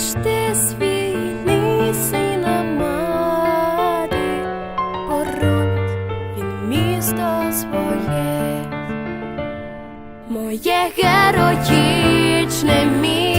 Ніж ти свій сина мати, поронить він місто своє, моє героїчне місто.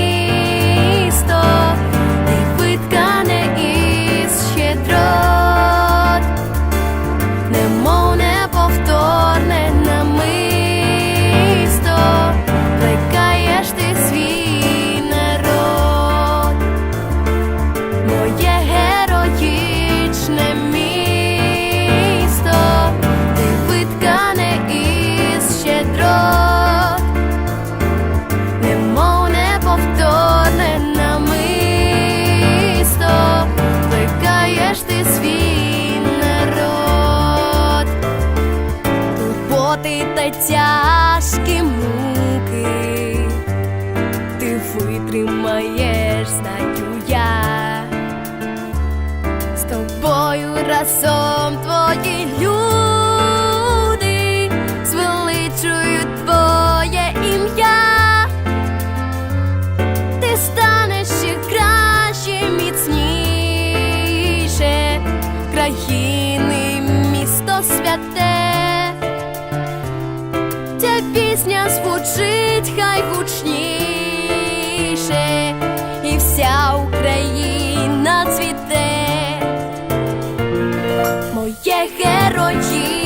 втрати та тяжкі муки, ти витримаєш, знаю я, з тобою разом твої люди звеличують твоє ім'я, ти станеш ще краще, міцніше. Країни. місто Святе пісня звучить, хай гучніше, і вся Україна цвіте, моє герої.